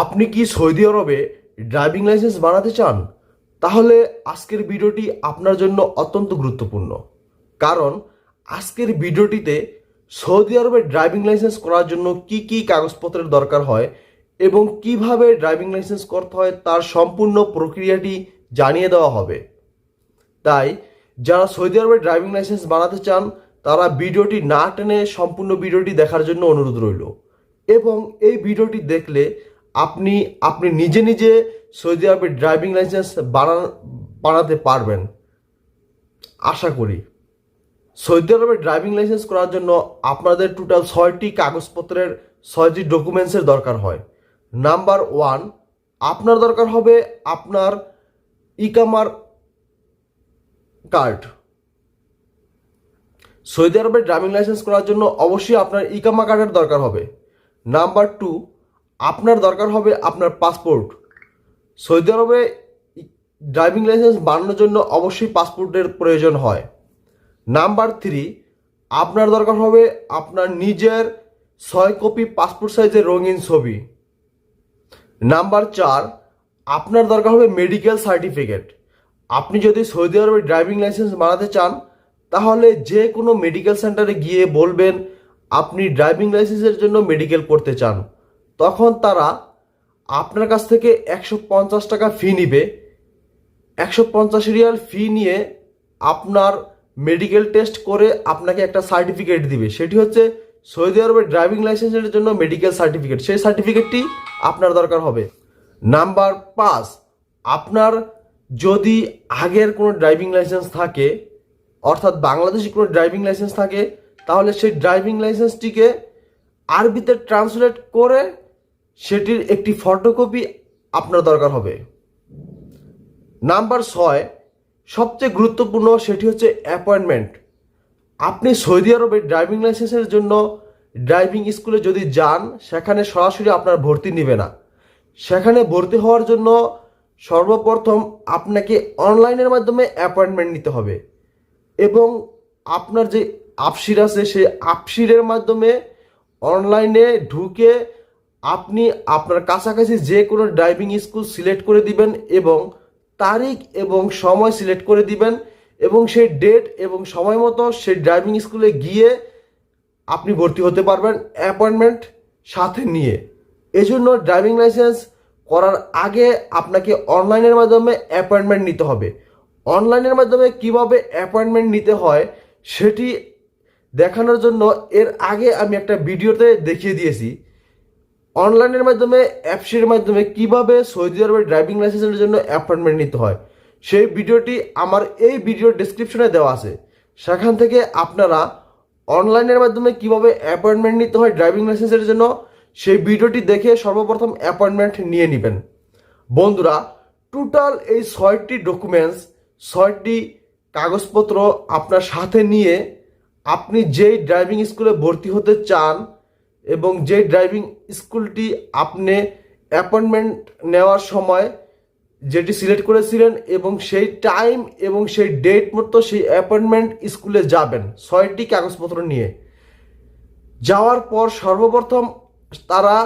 আপনি কি সৌদি আরবে ড্রাইভিং লাইসেন্স বানাতে চান? তাহলে আজকের ভিডিওটি আপনার জন্য অত্যন্ত গুরুত্বপূর্ণ। কারণ আজকের ভিডিওটিতে সৌদি আরবে ড্রাইভিং লাইসেন্স করার জন্য কি কি কাগজপত্রের দরকার হয় এবং কীভাবে ড্রাইভিং লাইসেন্স করতে হয় তার সম্পূর্ণ প্রক্রিয়াটি জানিয়ে দেওয়া হবে। তাই, যারা সৌদি আরবে ড্রাইভিং লাইসেন্স বানাতে চান, তারা ভিডিওটি না টেনে সম্পূর্ণ ভিডিওটি দেখার জন্য অনুরোধ রইল। এবং এই ভিডিওটি দেখলে আপনি আপনি নিজে নিজে সৌদি আরবের ড্রাইভিং লাইসেন্স বানা, বানাতে পারবেন। আশা করি। সৌদি আরবে ড্রাইভিং লাইসেন্স করার জন্য আপনাদের টোটাল ছয়টি কাগজপত্রের, ছয়টি ডকুমেন্টসের দরকার হয়। নাম্বার ওয়ান আপনার দরকার হবে আপনার ইকামার কার্ড। সৌদি আরবে ড্রাইভিং লাইসেন্স করার জন্য অবশ্যই আপনার ইকামা কার্ডের দরকার হবে। নাম্বার টু আপনার দরকার হবে আপনার পাসপোর্ট সৌদি আরবে ড্রাইভিং লাইসেন্স বানানোর জন্য অবশ্যই পাসপোর্টের প্রয়োজন হয়। নাম্বার থ্রি আপনার দরকার হবে আপনার নিজের ছয় কপি পাসপোর্ট সাইজের রঙিন ছবি। নাম্বার চার, আপনার দরকার হবে মেডিকেল সার্টিফিকেট আপনি যদি সৌদি আরবে ড্রাইভিং লাইসেন্স বানাতে চান, তাহলে যে কোনো মেডিকেল সেন্টারে গিয়ে বলবেন, আপনি ড্রাইভিং লাইসেন্সের জন্য মেডিকেল করতে চান। তখন তারা আপনার কাছ থেকে একশো পঞ্চাশ টাকা ফি নিবে। একশো পঞ্চাশ রিয়াল ফি নিয়ে আপনার মেডিকেল টেস্ট করে আপনাকে একটা সার্টিফিকেট দিবে। সেটি হচ্ছে সৌদি আরবের ড্রাইভিং লাইসেন্সের জন্য মেডিকেল সার্টিফিকেট সেই সার্টিফিকেটটি আপনার দরকার হবে। নাম্বার পাঁচ, আপনার যদি আগের কোনো ড্রাইভিং লাইসেন্স থাকে, অর্থাৎ বাংলাদেশি কোনো ড্রাইভিং লাইসেন্স থাকে, তাহলে সেই ড্রাইভিং লাইসেন্সটিকে আরবিতে ট্রান্সলেট করে সেটির একটি ফটোকপি আপনার দরকার হবে। নাম্বার ছয়, সবচেয়ে গুরুত্বপূর্ণ সেটি হচ্ছে অ্যাপয়েন্টমেন্ট আপনি সৌদি আরবে ড্রাইভিং লাইসেন্সের জন্য ড্রাইভিং স্কুলে যদি যান, সেখানে সরাসরি আপনার ভর্তি নেবে না। সেখানে ভর্তি হওয়ার জন্য সর্বপ্রথম আপনাকে অনলাইনের মাধ্যমে অ্যাপয়েন্টমেন্ট নিতে হবে। এবং আপনার যে আপসির আছে, সেই আপসিরের মাধ্যমে অনলাইনে ঢুকে আপনি আপনার কাছাকাছি যে কোনো ড্রাইভিং স্কুল সিলেক্ট করে দিবেন এবং তারিখ এবং সময় সিলেক্ট করে দিবেন এবং সেই ডেট এবং সময় মতো সেই ড্রাইভিং স্কুলে গিয়ে আপনি ভর্তি হতে পারবেন অ্যাপয়েন্টমেন্ট সাথে নিয়ে। এজন্য ড্রাইভিং লাইসেন্স করার আগে আপনাকে অনলাইনের মাধ্যমে অ্যাপয়েন্টমেন্ট নিতে হবে। অনলাইনের মাধ্যমে কীভাবে অ্যাপয়েন্টমেন্ট নিতে হয় সেটি দেখানোর জন্য এর আগে আমি একটা ভিডিওতে দেখিয়ে দিয়েছি। অনলাইনের মাধ্যমে, অ্যাপসের মাধ্যমে কীভাবে সৌদি আরবের ড্রাইভিং লাইসেন্সের জন্য অ্যাপয়েন্টমেন্ট নিতে হয়, সেই ভিডিওটি আমার এই ভিডিও ডিসক্রিপশনে দেওয়া আছে। সেখান থেকে আপনারা অনলাইনের মাধ্যমে কীভাবে অ্যাপয়েন্টমেন্ট নিতে হয় ড্রাইভিং লাইসেন্সের জন্য, সেই ভিডিওটি দেখে সর্বপ্রথম অ্যাপয়েন্টমেন্ট নিয়ে নেবেন। বন্ধুরা টোটাল এই ছয়টি ডকুমেন্টস ছয়টি কাগজপত্র আপনার সাথে নিয়ে আপনি যেই ড্রাইভিং স্কুলে ভর্তি হতে চান এবং যে ড্রাইভিং স্কুলটি আপনি অ্যাপয়েন্টমেন্ট নেওয়ার সময় যেটি সিলেক্ট করেছিলেন এবং সেই টাইম এবং সেই ডেট মতো সেই অ্যাপয়েন্টমেন্ট স্কুলে যাবেন, ছয়টি কাগজপত্র নিয়ে। যাওয়ার পর সর্বপ্রথম তারা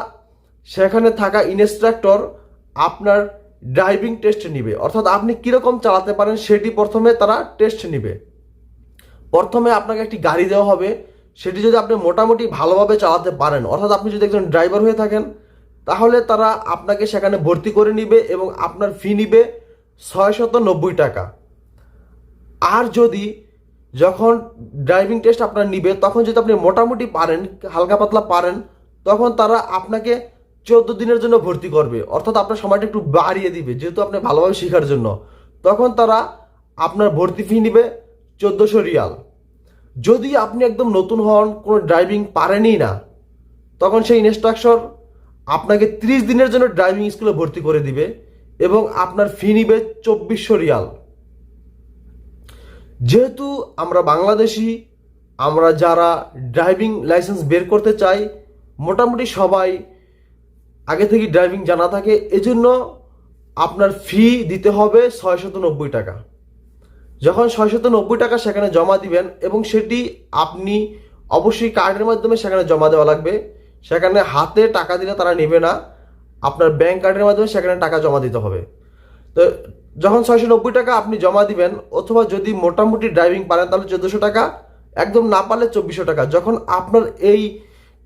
সেখানে থাকা ইনস্ট্রাক্টর আপনার ড্রাইভিং টেস্ট নিবে। অর্থাৎ আপনি কীরকম চালাতে পারেন সেটি প্রথমে তারা টেস্ট নিবে। প্রথমে আপনাকে একটি গাড়ি দেওয়া হবে। সেটি যদি আপনি মোটামুটি ভালোভাবে চালাতে পারেন, অর্থাৎ আপনি যদি একজন ড্রাইভার হয়ে থাকেন, তাহলে তারা আপনাকে সেখানে ভর্তি করে নিবে এবং আপনার ফি নিবে ছয়শত নব্বই টাকা। আর যদি যখন ড্রাইভিং টেস্ট আপনার নিবে, তখন যদি আপনি মোটামুটি পারেন, হালকা পাতলা পারেন, তখন তারা আপনাকে চোদ্দ দিনের জন্য ভর্তি করবে। অর্থাৎ আপনার সময়টা একটু বাড়িয়ে দিবে, যেহেতু আপনি ভালোভাবে শেখার জন্য। তখন তারা আপনার ভর্তি ফি নিবে চোদ্দোশো রিয়াল। যদি আপনি একদম নতুন হন, কোনো ড্রাইভিং পারেনই না, তখন সেই ইনস্ট্রাকশন আপনাকে ত্রিশ দিনের জন্য ড্রাইভিং স্কুলে ভর্তি করে দিবে এবং আপনার ফি নিবে চব্বিশশো রিয়াল। যেহেতু আমরা বাংলাদেশি, আমরা যারা ড্রাইভিং লাইসেন্স বের করতে চাই, মোটামুটি সবাই আগে থেকে ড্রাইভিং জানা থাকে, এজন্য আপনার ফি দিতে হবে ছয়শত নব্বই টাকা। যখন ছয়শত নব্বই টাকা সেখানে জমা দিবেন এবং সেটি আপনি অবশ্যই কার্ডের মাধ্যমে সেখানে জমা দেওয়া লাগবে। সেখানে হাতে টাকা দিলে তারা নেবে না। আপনার ব্যাংক কার্ডের মাধ্যমে সেখানে টাকা জমা দিতে হবে। তো যখন ছয়শো নব্বই টাকা আপনি জমা দিবেন অথবা যদি মোটামুটি ড্রাইভিং পারেন, তাহলে চোদ্দোশো টাকা, একদম না পারলে চব্বিশশো টাকা। যখন আপনার এই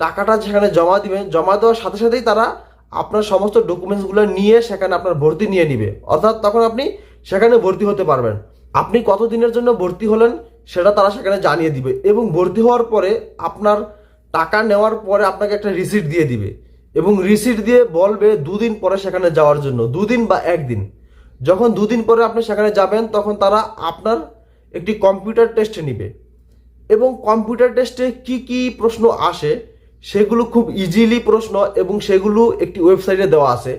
টাকাটা সেখানে জমা দিবেন, জমা দেওয়ার সাথে সাথেই তারা আপনার সমস্ত ডকুমেন্টসগুলো নিয়ে সেখানে আপনার ভর্তি নিয়ে নিবে। অর্থাৎ তখন আপনি সেখানে ভর্তি হতে পারবেন। আপনি কত দিনের জন্য ভর্তি হলেন সেটা তারা সেখানে জানিয়ে দিবে এবং ভর্তি হওয়ার পরে আপনার টাকা নেওয়ার পরে আপনাকে একটা রিসিট দিয়ে দিবে এবং রিসিট দিয়ে বলবে দুদিন পরে সেখানে যাওয়ার জন্য, দুদিন বা একদিন। যখন দুদিন পরে আপনি সেখানে যাবেন, তখন তারা আপনার একটি কম্পিউটার টেস্ট নিবে। এবং কম্পিউটার টেস্টে কি কি প্রশ্ন আসে সেগুলো খুব ইজিলি প্রশ্ন এবং সেগুলো একটি ওয়েবসাইটে দেওয়া আছে।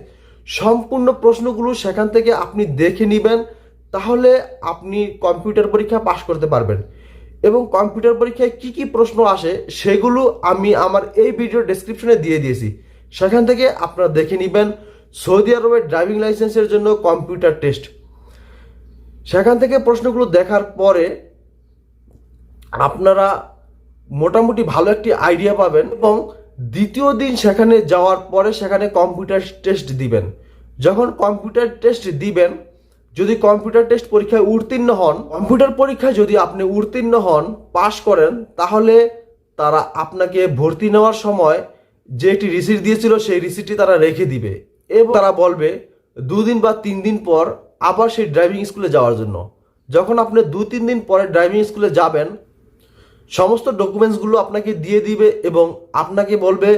সম্পূর্ণ প্রশ্নগুলো সেখান থেকে আপনি দেখে নেবেন তাহলে আপনি কম্পিউটার পরীক্ষা পাশ করতে পারবেন। এবং কম্পিউটার পরীক্ষায় কি কি প্রশ্ন আসে সেগুলো আমি আমার এই ভিডিও ডেসক্রিপশনে দিয়ে দিয়েছি। সেখান থেকে আপনারা দেখে নেবেন সৌদি আরবের ড্রাইভিং লাইসেন্সের জন্য কম্পিউটার টেস্ট সেখান থেকে প্রশ্নগুলো দেখার পরে আপনারা মোটামুটি ভালো একটি আইডিয়া পাবেন এবং দ্বিতীয় দিন সেখানে যাওয়ার পরে সেখানে কম্পিউটার টেস্ট দিবেন। যখন কম্পিউটার টেস্ট দিবেন যদি কম্পিউটার টেস্ট পরীক্ষায় উত্তীর্ণ হন, কম্পিউটার পরীক্ষায় যদি আপনি উত্তীর্ণ হন, পাশ করেন, তাহলে তারা আপনাকে ভর্তি নেওয়ার সময় যে একটি রিসিট দিয়েছিল, সেই রিসিটটি তারা রেখে দিবে। এবং তারা বলবে, দুদিন বা তিন দিন পর আবার সেই ড্রাইভিং স্কুলে যাওয়ার জন্য। যখন আপনি দু, তিন দিন পরে ড্রাইভিং স্কুলে যাবেন, সমস্ত ডকুমেন্টসগুলো আপনাকে দিয়ে দিবে এবং আপনাকে বলবে,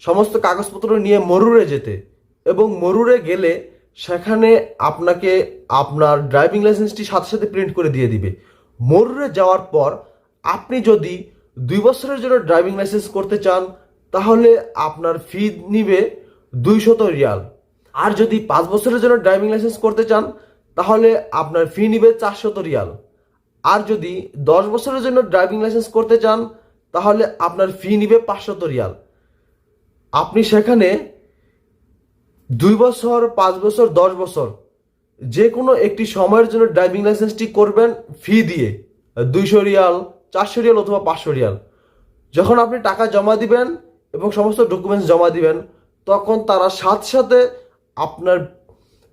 সমস্ত কাগজপত্র নিয়ে মরুরে যেতে। এবং মরুরে গেলে সেখানে আপনাকে আপনার ড্রাইভিং লাইসেন্সটি সাথে সাথে প্রিন্ট করে দিয়ে দিবে। মরুরে যাওয়ার পর আপনি যদি দুই বছরের জন্য ড্রাইভিং লাইসেন্স করতে চান, তাহলে আপনার ফি নিবে দুইশত রিয়াল। আর যদি পাঁচ বছরের জন্য ড্রাইভিং লাইসেন্স করতে চান, তাহলে আপনার ফি নিবে চারশত রিয়াল। আর যদি দশ বছরের জন্য ড্রাইভিং লাইসেন্স করতে চান, তাহলে আপনার ফি নিবে পাঁচশত রিয়াল। আপনি সেখানে দুই বছর, পাঁচ বছর, দশ বছর, যে কোনো একটি সময়ের জন্য ড্রাইভিং লাইসেন্সটি করবেন ফি দিয়ে, দুইশো রিয়াল, চারশো রিয়াল অথবা পাঁচশো রিয়াল। যখন আপনি টাকা জমা দিবেন এবং সমস্ত ডকুমেন্টস জমা দিবেন, তখন তারা সাথে সাথে আপনার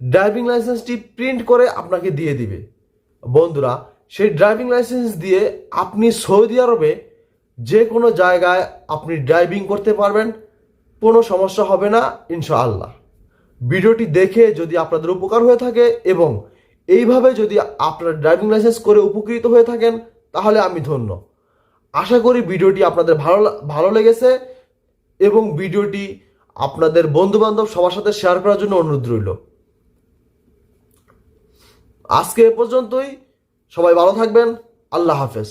ড্রাইভিং লাইসেন্সটি প্রিন্ট করে আপনাকে দিয়ে দিবে। বন্ধুরা, সেই ড্রাইভিং লাইসেন্স দিয়ে আপনি সৌদি আরবে যে কোনো জায়গায় আপনি ড্রাইভিং করতে পারবেন, কোনো সমস্যা হবে না, ইনশাআল্লাহ। ভিডিওটি দেখে যদি আপনাদের উপকার হয়ে থাকে এবং এইভাবে যদি আপনারা ড্রাইভিং লাইসেন্স করে উপকৃত হয়ে থাকেন, তাহলে আমি ধন্য। আশা করি ভিডিওটি আপনাদের ভালো ভালো লেগেছে এবং ভিডিওটি আপনাদের বন্ধু বান্ধব সবার সাথে শেয়ার করার জন্য অনুরোধ রইল। আজকে এ পর্যন্তই। সবাই ভালো থাকবেন। আল্লাহ হাফেজ।